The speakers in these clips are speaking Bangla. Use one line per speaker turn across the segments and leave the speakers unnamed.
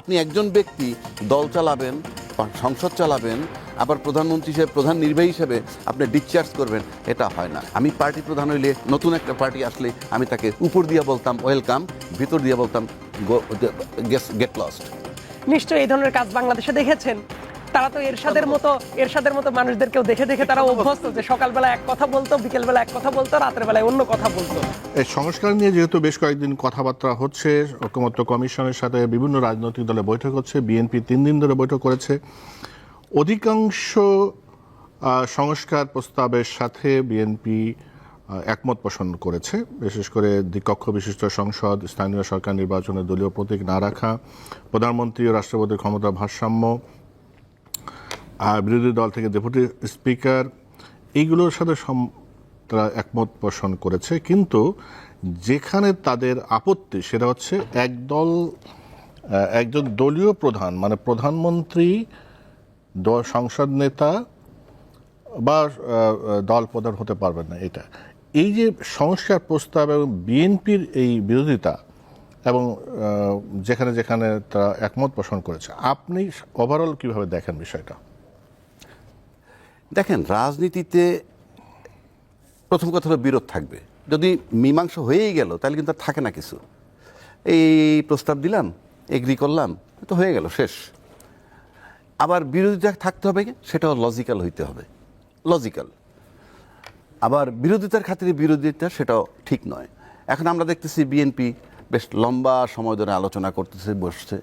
আপনি একজন ব্যক্তি দল চালাবেন সংসদ চালাবেন, আবার প্রধানমন্ত্রী হিসেবে, প্রধান নির্বাহী হিসেবে আপনি ডিসচার্জ করবেন, এটা হয় না। আমি পার্টি প্রধান হইলে নতুন একটা পার্টি আসলে আমি তাকে উপর দিয়ে বলতাম ওয়েলকাম ভিতর দিয়ে বলতাম গেট লস্ট
নিশ্চয়ই এই ধরনের কাজ বাংলাদেশে দেখেছেন। তারা তো এরশাদের মতো এরশাদের মতো মানুষদেরকেও দেখে দেখে তারা অভ্যস্ত যে সকালবেলা এক কথা বলতো, বিকেলবেলা এক কথা বলতো, রাতের বেলায় অন্য কথা বলতো।
এই সংস্কার নিয়ে যেহেতু বেশ কয়েকদিন কথাবার্তা হচ্ছে, ঐকমত্য কমিশনের সাথে বিভিন্ন রাজনৈতিক দলে বৈঠক হচ্ছে, বিএনপি তিন দিন ধরে বৈঠক করেছে। অধিকাংশ সংস্কার প্রস্তাবের সাথে বিএনপি একমত পোষণ করেছে। বিশেষ করে দ্বিকক্ষ বিশিষ্ট সংসদ, স্থানীয় সরকার নির্বাচনে দলীয় প্রতীক না রাখা, প্রধানমন্ত্রী ও রাষ্ট্রপতির ক্ষমতা ভারসাম্য বিরোধী দল থেকে ডেপুটি স্পিকার এইগুলোর সাথে তারা একমত পোষণ করেছে। কিন্তু যেখানে তাদের আপত্তি, সেটা হচ্ছে একদল একজন দলীয় প্রধান মানে প্রধানমন্ত্রী সংসদ নেতা বা দল প্রধান হতে পারবেন না এটা। এই যে সংস্কার প্রস্তাব এবং বিএনপির এই বিরোধিতা এবং যেখানে যেখানে তারা একমত পোষণ করেছে, আপনি ওভারঅল কীভাবে দেখেন বিষয়টা?
দেখেন, রাজনীতিতে প্রথম কথা হলো বিরোধ থাকবে। যদি মীমাংসা হয়েই গেল, তাহলে কিন্তু আর থাকে না কিছু। এই প্রস্তাব দিলাম এগ্রি করলাম তো হয়ে গেল, শেষ। আবার বিরোধিতা থাকতে হবে সেটাও লজিক্যাল হইতে হবে। লজিক্যাল আবার বিরোধিতার খাতিরে বিরোধিতা, সেটাও ঠিক নয়। এখন আমরা দেখতেছি বিএনপি বেশ লম্বা সময় ধরে আলোচনা করতেছে, বসছে।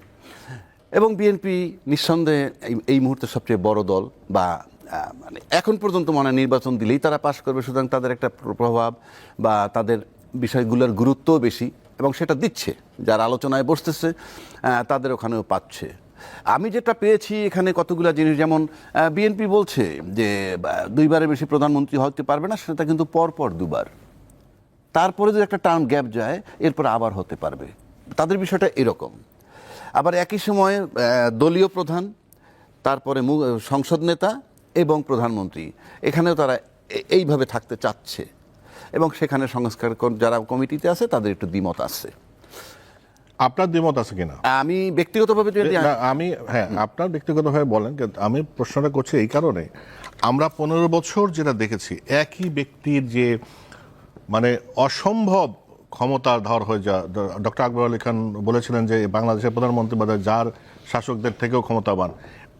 এবং বিএনপি নিঃসন্দেহে এই- মুহূর্তে সবচেয়ে বড় দল বা মানে এখন পর্যন্ত মনে নির্বাচন দিলেই তারা পাশ করবে, সুতরাং তাদের একটা প্র- প্রভাব বা তাদের বিষয়গুলোর গুরুত্বও বেশি এবং সেটা দিচ্ছে। যারা আলোচনায় বসতেছে তাদের ওখানেও পাচ্ছে। আমি যেটা পেয়েছি এখানে কতগুলো জিনিস, যেমন বিএনপি বলছে যে দুইবারের বেশি প্রধানমন্ত্রী হতে পারবে না, সেটা কিন্তু পরপর দুবার। তারপরে যদি একটা টার্ম গ্যাপ যায়, এরপর আবার হতে পারবে। তাদের বিষয়টা এরকম। আবার একই সময়ে দলীয় প্রধান, তারপরে সংসদ নেতা এবং প্রধানমন্ত্রী এখানেও তারা এইভাবে থাকতে চাচ্ছে। এবং সেখানে সংস্কার যারা কমিটিতে আছে তাদের একটু দ্বিমত আছে।
আপনার দ্বিমত আছে কিনা?
আমি ব্যক্তিগতভাবে যদি
আমি হ্যাঁ আপনার ব্যক্তিগতভাবে বলেন আমি প্রশ্নটা করছি এই কারণে। আমরা পনেরো বছর যেটা দেখেছি একই ব্যক্তির যে মানে অসম্ভব ক্ষমতার ধর হয়ে যা ডক্টর আকবর আলী খান বলেছিলেন যে বাংলাদেশের প্রধানমন্ত্রী বোধহয় যার শাসকদের থেকেও ক্ষমতাবান।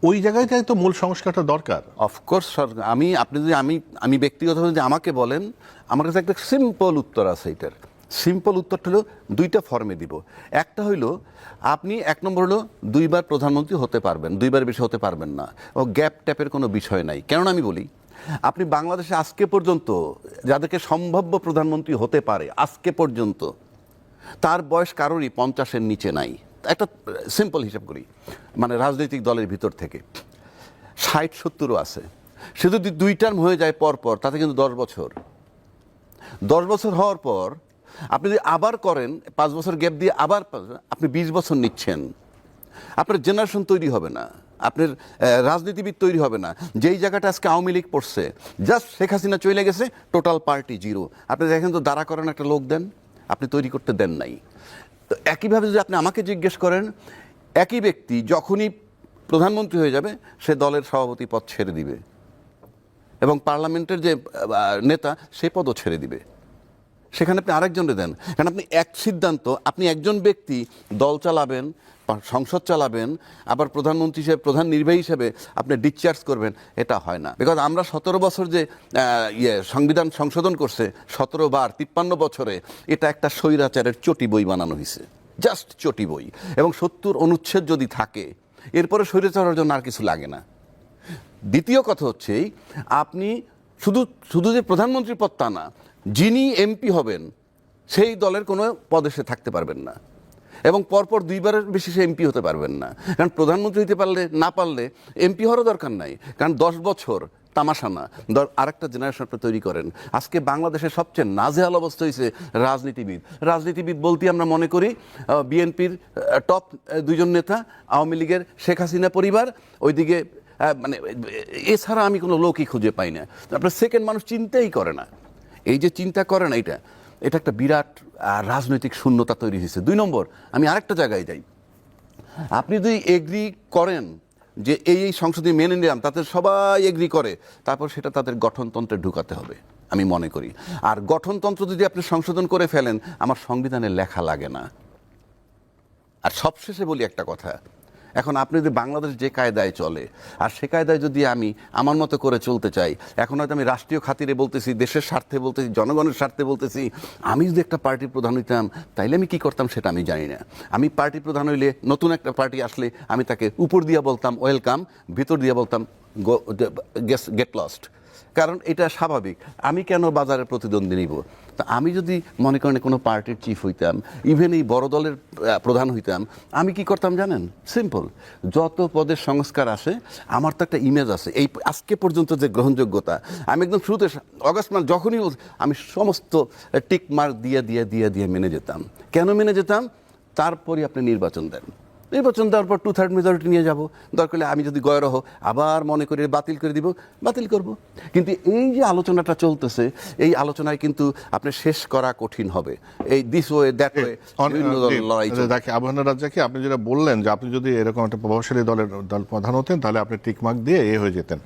ওই জায়গাটাই তো মূল সংস্কারটা দরকার।
অফকোর্স আমি, আপনি যদি, আমি আমি ব্যক্তিগতভাবে যদি আমাকে বলেন, আমার কাছে একটা সিম্পল উত্তর আছে এটার। সিম্পল উত্তরটা হলো, দুইটা ফর্মে দিব। একটা হইল, আপনি, এক নম্বর হলো, দুইবার প্রধানমন্ত্রী হতে পারবেন, দুইবার বেশি হতে পারবেন না। ও গ্যাপ ট্যাপের কোনো বিষয় নাই। কেননা আমি বলি, আপনি বাংলাদেশে আজকে পর্যন্ত যাদেরকে সম্ভাব্য প্রধানমন্ত্রী হতে পারে, আজকে পর্যন্ত, তার বয়স কারোরই পঞ্চাশের নিচে নাই। একটা সিম্পল হিসাব করি মানে রাজনৈতিক দলের ভিতর থেকে। ষাট, সত্তরও আছে। সে যদি দুই টার্ম হয়ে যায় পর পর, তাতে কিন্তু দশ বছর। দশ বছর হওয়ার পর, আপনি যদি আবার করেন, পাঁচ বছর গ্যাপ দিয়ে আবার আপনি বিশ বছর নিচ্ছেন। আপনার জেনারেশন তৈরি হবে না। আপনার রাজনীতিবিদ তৈরি হবে না। যেই জায়গাটা আজকে আওয়ামী লীগ পড়ছে জাস্ট শেখ হাসিনা চলে গেছে টোটাল পার্টি জিরো আপনি দেখেন তো দাঁড়া করেন একটা লোক দেন, আপনি তৈরি করতে দেন নাই। তো একইভাবে যদি আপনি আমাকে জিজ্ঞেস করেন, একই ব্যক্তি যখনই প্রধানমন্ত্রী হয়ে যাবে, সে দলের সভাপতি পদ ছেড়ে দিবে। এবং পার্লামেন্টের যে নেতা, সে পদও ছেড়ে দিবে। সেখানে আপনি আরেকজনকে দেন। কারণ আপনি এক সিদ্ধান্ত, আপনি একজন ব্যক্তি দল চালাবেন সংসদ চালাবেন, আবার প্রধানমন্ত্রী হিসেবে, প্রধান নির্বাহী হিসেবে আপনি ডিসচার্জ করবেন, এটা হয় না। বিকজ আমরা সতেরো বছর যে ইয়ে সংবিধান সংশোধন করছে, সতেরো বার, তিপ্পান্ন বছরে, এটা একটা স্বৈরাচারের চটি বই বানানো হয়েছে। জাস্ট চটি বই। এবং সত্তর অনুচ্ছেদ যদি থাকে, এরপরে স্বৈরাচারের জন্য আর কিছু লাগে না। দ্বিতীয় কথা হচ্ছে আপনি শুধু শুধু যে প্রধানমন্ত্রী পদ তা না, যিনি এমপি হবেন, সেই দলের কোনো পদেশে থাকতে পারবেন না। এবং পরপর দুইবারের বেশি সে এমপি হতে পারবেন না। কারণ প্রধানমন্ত্রী হতে পারলে, না পারলে এমপি হওয়ারও দরকার নাই। কারণ দশ বছর তামাশা না। দ- আরেকটা জেনারেশন আপনি তৈরি করেন। আজকে বাংলাদেশের সবচেয়ে নাজেহাল অবস্থা হয়েছে রাজনীতিবিদ। রাজনীতিবিদ বলতে আমরা মনে করি বিএনপির টপ দুইজন নেতা, আওয়ামী লীগের শেখ হাসিনা পরিবার, ওইদিকে মানে এছাড়া আমি কোনো লোকই খুঁজে পাই না। আপনার সেকেন্ড মানুষ চিন্তাই করে না। এই যে চিন্তা করে না এটা এটা একটা বিরাট রাজনৈতিক শূন্যতা তৈরি হয়েছে। দুই নম্বর, আমি আরেকটা জায়গায় যাই। আপনি যদি এগ্রি করেন যে এই এই সংসদে মেনে নিলাম, তাতে সবাই এগ্রি করে, তারপর সেটা তাদের গঠনতন্ত্রে ঢুকাতে হবে, আমি মনে করি। আর গঠনতন্ত্র যদি আপনি সংশোধন করে ফেলেন, আমার সংবিধানে লেখা লাগে না। আর সবশেষে বলি একটা কথা এখন আপনি যদি বাংলাদেশ যে কায়দায় চলে, আর সে কায়দায় যদি আমি আমার মতো করে চলতে চাই, এখন হয়তো আমি রাষ্ট্রীয় খাতিরে বলতেছি, দেশের স্বার্থে বলতেছি, জনগণের স্বার্থে বলতেছি, আমি যদি একটা পার্টি প্রধান হইতাম, তাইলে আমি কি করতাম সেটা আমি জানি না। আমি পার্টি প্রধান হইলে নতুন একটা পার্টি আসলে আমি তাকে উপর দিয়ে বলতাম, ওয়েলকাম ভিতর দিয়ে বলতাম গেট লস্ট কারণ এটা স্বাভাবিক। আমি কেন বাজারে প্রতিদ্বন্দ্বী নিব? তা আমি যদি মনে করেন কোনো পার্টির চিফ হইতাম ইভেন এই বড় দলের প্রধান হইতাম, আমি কি করতাম জানেন? সিম্পল যত পদের সংস্কার আসে, আমার তো একটা ইমেজ আছে। এই আজকে পর্যন্ত যে গ্রহণযোগ্যতা, আমি একদম শুরুতে অগস্ট মাস যখনই আমি সমস্ত টিক মার্ক দিয়ে দিয়ে দিয়ে দিয়ে মেনে যেতাম। কেন মেনে যেতাম? তারপরে আপনি নির্বাচন দেন। নির্বাচন দেওয়ার পর টু থার্ড মেজরিটি নিয়ে যাব। দরকার হলে আমি যদি গয়রহ আবার মনে করে বাতিল করে দিব বাতিল করব। কিন্তু এই যে আলোচনাটা চলতেছে এই আলোচনায় কিন্তু আপনি শেষ করা কঠিন হবে। এই দিস ওয়ে দ্যাট ওয়ে।
দেখে আবহাওয়া রাজ্জাকে আপনি যেটা বললেন যে আপনি যদি এরকম একটা প্রভাবশালী দলের দল প্রধান হতেন তাহলে আপনি টিকমার্ক দিয়ে এ হয়ে যেতেন।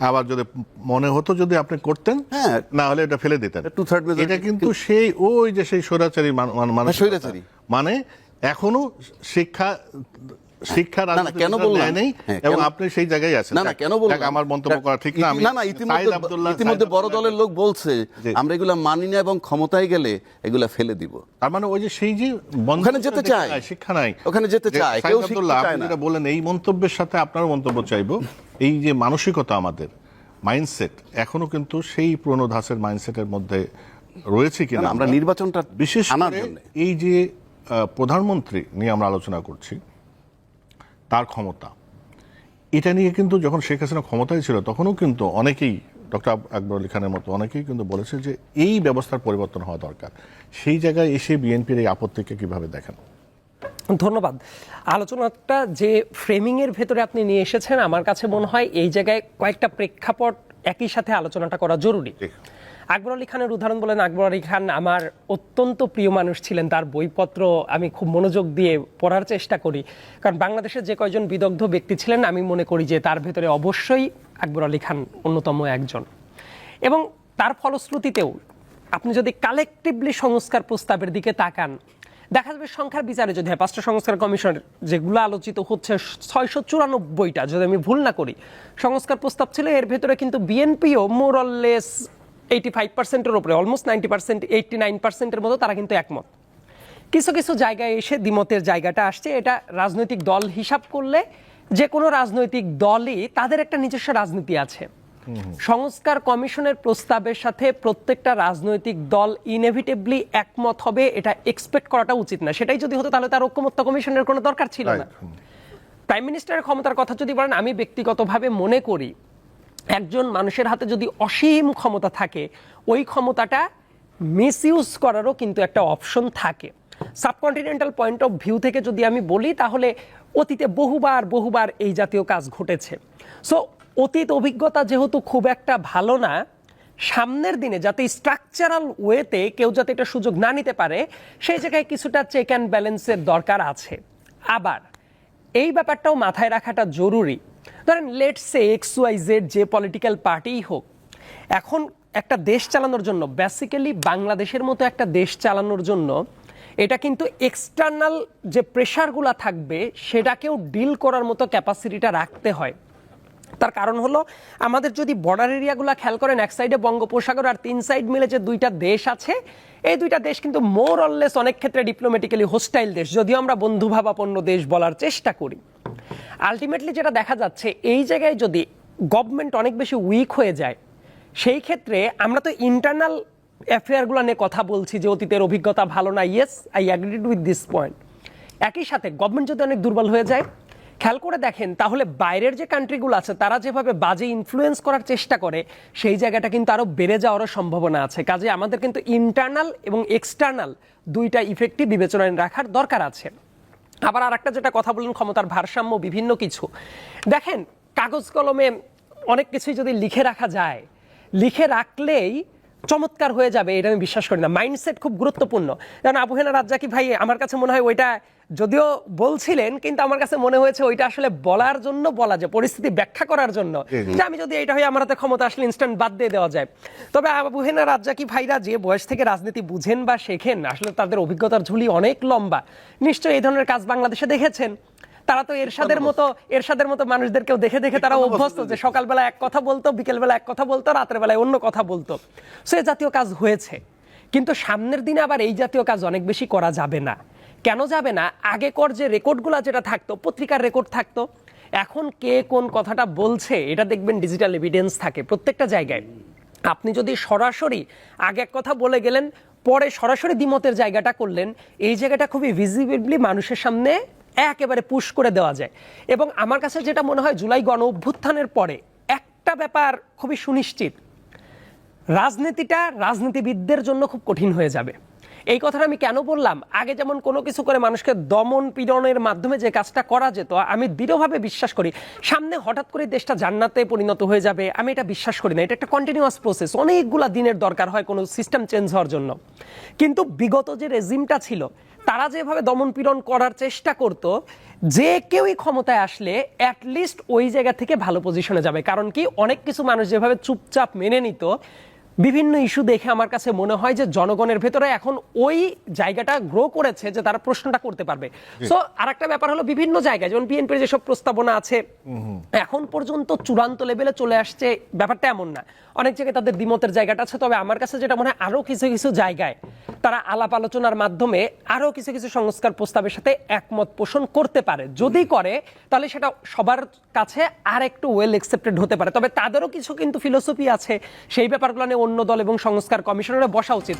আবার যদি মনে হতো যদি আপনি করতেন
হ্যাঁ।
না হলে এটা ফেলে দিতেন। এটা কিন্তু সেই ওই যে সেই স্বৈরাচারী। মান- এখনও শিক্ষা শিক্ষা
কেন
যেটা
বললাম?
নেই
হ্যাঁ,
এবং আপনি সেই জায়গায় আছেন।
না না কেন বললাম?
আমার মন্তব্য করা ঠিক না।
না না ইতিমধ্যে ইতিমধ্যে বড় দলের লোক বলছে আমরা এগুলা মানি না এবং ক্ষমতায় গেলে এগুলা ফেলে দিব।
তার মানে ওই যে সেই যে
ওখানে যেতে চায়।
শিক্ষা নাই।
ওখানে যেতে চায়, কেউ
আব্দুল্লাহ,
চায় না।
যেটা বললেন এই মন্তব্যের সাথে আপনার মন্তব্য চাইব। এই যে মানসিকতা আমাদের মাইন্ডসেট এখনও কিন্তু সেই পুরনো ধাঁচের মাইন্ডসেটের মধ্যে রয়েছে কিনা
আমরা নির্বাচনটা
বিশেষ
আনার জন্য।
এই যে প্রধানমন্ত্রী নিয়ে আমরা আলোচনা করছি তার ক্ষমতা। এটা নিয়ে কিন্তু যখন শেখ হাসিনা ক্ষমতায় ছিল তখনও কিন্তু অনেকেই ডক্টর আকবর আলী খানের মতো অনেকেই কিন্তু বলেছে যে এই ব্যবস্থার পরিবর্তন হওয়া দরকার। সেই জায়গায় এসে বিএনপির এই আপত্তিকে কীভাবে দেখেন?
ধন্যবাদ। আলোচনাটা যে ফ্রেমিংয়ের ভেতরে আপনি নিয়ে এসেছেন আমার কাছে মনে হয় এই জায়গায় কয়েকটা প্রেক্ষাপট একই সাথে আলোচনাটা করা জরুরি। আকবর আলী খানের উদাহরণ বলেন, আকবর আলী খান আমার অত্যন্ত প্রিয় মানুষ ছিলেন, তার বইপত্র আমি খুব মনোযোগ দিয়ে পড়ার চেষ্টা করি। কারণ বাংলাদেশের যে কয়জন বিদগ্ধ ব্যক্তি ছিলেন, আমি মনে করি যে তার ভেতরে অবশ্যই আকবর আলী খান অন্যতম একজন। এবং তার ফলশ্রুতিতেও আপনি যদি কালেকটিভলি সংস্কার প্রস্তাবের দিকে তাকান, দেখা যাবে সংখ্যার বিচারে যদি হয়, পাঁচটা সংস্কার কমিশনের যেগুলো আলোচিত হচ্ছে, ছয়শো চুরানব্বইটা যদি আমি ভুল না করি, সংস্কার প্রস্তাব ছিল, এর ভেতরে কিন্তু বিএনপিও মোরললেস এইটি ফাইভ পার্সেন্টের উপরে almost ninety percent eighty nine পার্সেন্টের মতো তারা কিন্তু একমত। কিছু কিছু জায়গায় এসে দ্বিমতের জায়গাটা আসছে এটা রাজনৈতিক দল হিসাব করলে যে কোনো রাজনৈতিক দলই তাদের একটা নিজস্ব রাজনীতি আছে। সংস্কার কমিশনের প্রস্তাবের সাথে প্রত্যেকটা রাজনৈতিক দল ইনএভিটেবলি একমত হবে এটা এক্সপেক্ট করাটা উচিত না। সেটাই যদি হতো তাহলে তার ঐক্যমত্য কমিশনের কোনো দরকার ছিল না। প্রাইম মিনিস্টারের ক্ষমতার কথা যদি বলেন আমি ব্যক্তিগতভাবে মনে করি একজন মানুষের হাতে যদি অসীম ক্ষমতা থাকে, ওই ক্ষমতাটা মিসইউজ করারও কিন্তু একটা অপশন থাকে। সাবকন্টিনেন্টাল পয়েন্ট অফ ভিউ থেকে যদি আমি বলি, তাহলে অতীতে বহুবার বহুবার এই জাতীয় কাজ ঘটেছে। সো অতীত অভিজ্ঞতা যেহেতু খুব একটা ভালো না, সামনের দিনে যাতে স্ট্রাকচারাল ওয়েতে কেউ যাতে এটা সুযোগ না নিতে পারে, সেই জায়গায় কিছুটা চেক অ্যান্ড ব্যালেন্সের দরকার আছে। আবার, এই ব্যাপারটাও মাথায় রাখাটা জরুরি। ধরেন let's say X Y Z যে পলিটিক্যাল পার্টিই হোক, এখন একটা দেশ চালানোর জন্য বেসিক্যালি বাংলাদেশের মতো একটা দেশ চালানোর জন্য, এটা কিন্তু এক্সটার্নাল যে প্রেশারগুলো থাকবে, সেটাকেও ডিল করার মতো ক্যাপাসিটিটা রাখতে হয়। তার কারণ হলো, আমাদের যদি বর্ডার এরিয়াগুলো খেয়াল করেন, এক সাইডে বঙ্গোপসাগর আর তিন সাইড মিলে যে দুইটা দেশ আছে, এই দুইটা দেশ কিন্তু মোর অললেস অনেক ক্ষেত্রে ডিপ্লোম্যাটিক্যালি হোস্টাইল দেশ, যদিও আমরা বন্ধুভাবাপন্ন দেশ বলার চেষ্টা করি। আলটিমেটলি যেটা দেখা যাচ্ছে, এই জায়গায় যদি গভর্নমেন্ট অনেক বেশি উইক হয়ে যায়, সেই ক্ষেত্রে আমরা তো ইন্টারনাল অ্যাফেয়ারগুলো নিয়ে কথা বলছি যে অতীতের অভিজ্ঞতা ভালো না। Yes I agreed with this point একই সাথে গভর্নমেন্ট যদি অনেক দুর্বল হয়ে যায়, খেয়াল করে দেখেন, তাহলে বাইরের যে কান্ট্রিগুলো আছে, তারা যেভাবে বাজে ইনফ্লুয়েন্স করার চেষ্টা করে, সেই জায়গাটা কিন্তু আরও বেড়ে যাওয়ারও সম্ভাবনা আছে। কাজে আমাদের কিন্তু ইন্টারনাল এবং এক্সটার্নাল দুইটা ইফেক্টই বিবেচনায় রাখার দরকার আছে। আবার আর একটা যেটা কথা বললেন, ক্ষমতার ভারসাম্য, বিভিন্ন কিছু। দেখেন, কাগজ কলমে অনেক কিছুই যদি লিখে রাখা যায়, লিখে রাখলেই চমৎকার হয়ে যাবে এটা আমি বিশ্বাস করি না। মাইন্ডসেট খুব গুরুত্বপূর্ণ। কারণ আবু হেনা রাজ্জাকি ভাই আমার কাছে মনে হয় ওইটা যদিও বলছিলেন কিন্তু আমার কাছে মনে হয়েছে ওইটা আসলে বলার জন্য বলা যায় পরিস্থিতি ব্যাখ্যা করার জন্য। যে আমি যদি এটা হয়ে আমার হাতে ক্ষমতা আসলে ইনস্ট্যান্ট বাদ দিয়ে দেওয়া যায়। তবে আবু হেনা রাজ্জাকি ভাইরা যে বয়স থেকে রাজনীতি বুঝেন বা শেখেন আসলে তাদের অভিজ্ঞতার ঝুলি অনেক লম্বা। নিশ্চয়ই এই ধরনের কাজ বাংলাদেশে দেখেছেন। তারা তো এরশাদের মতো এরশাদের মতো মানুষদেরকেও দেখে দেখে তারা অভ্যস্ত যে সকালবেলা এক কথা বলতো বিকেলবেলা এক কথা বলতো রাতের বেলায় অন্য কথা বলতো। সে জাতীয় কাজ হয়েছে। কিন্তু সামনের দিনে আবার এই জাতীয় কাজ অনেক বেশি করা যাবে না। কেন যাবে না? আগেকর যে রেকর্ডগুলো যেটা থাকতো পত্রিকার রেকর্ড থাকতো। এখন কে কোন কথাটা বলছে এটা দেখবেন ডিজিটাল এভিডেন্স থাকে প্রত্যেকটা জায়গায়। আপনি যদি সরাসরি আগে এক কথা বলে গেলেন পরে সরাসরি দ্বিমতের জায়গাটা করলেন এই জায়গাটা খুবই ভিজিবিলি মানুষের সামনে একেবারে পুশ করে দেওয়া যায়। এবং আমার কাছে যেটা মনে হয়, জুলাই গণ অভ্যুত্থানের পরে একটা ব্যাপার খুবই সুনিশ্চিত। রাজনীতিটা রাজনীতিবিদদের জন্য খুব কঠিন হয়ে যাবে। এই কথাটা আমি কেন বললাম? আগে যেমন কোনো কিছু করে মানুষকে দমন পীড়নের মাধ্যমে যে কাজটা করা যেত, আমি দৃঢ়ভাবে বিশ্বাস করি। সামনে হঠাৎ করে দেশটা জান্নাতে পরিণত হয়ে যাবে, আমি এটা বিশ্বাস করি না। এটা একটা কন্টিনিউয়াস প্রসেস অনেকগুলা দিনের দরকার হয় কোনো সিস্টেম চেঞ্জ হওয়ার জন্য। কিন্তু বিগত যে রেজিমটা ছিল, তারা যেভাবে দমন পীড়ন করার চেষ্টা করত, যে কেউই ক্ষমতায় আসলে অ্যাটলিস্ট ওই জায়গা থেকে ভালো পজিশনে যাবে। কারণ কি, অনেক কিছু মানুষ যেভাবে চুপচাপ মেনে নিত বিভিন্ন ইস্যু দেখে আমার কাছে মনে হয় যে জনগণের ভেতরে এখন ওই জায়গাটা গ্রো করেছে যে তারা প্রশ্নটা করতে পারবে। সো আর একটা ব্যাপার হলো বিভিন্ন জায়গায় যেমন বিএনপির যেসব প্রস্তাবনা আছে এখন পর্যন্ত চূড়ান্ত লেভেলে চলে আসছে ব্যাপারটা এমন না। অনেক জায়গায় তাদের দ্বিমতের জায়গাটা আছে তবে আমার কাছে যেটা মনে হয় আরও কিছু কিছু জায়গায় তারা আলাপ আলোচনার মাধ্যমে আরও কিছু কিছু সংস্কার প্রস্তাবের সাথে একমত পোষণ করতে পারে। যদি করে তাহলে সেটা সবার কাছে আর একটু ওয়েল একসেপ্টেড হতে পারে। তবে তাদেরও কিছু কিন্তু ফিলোসফি আছে। সেই ব্যাপারগুলো নিয়ে অন্য দল এবং সংস্কার কমিশনারে বসা উচিত।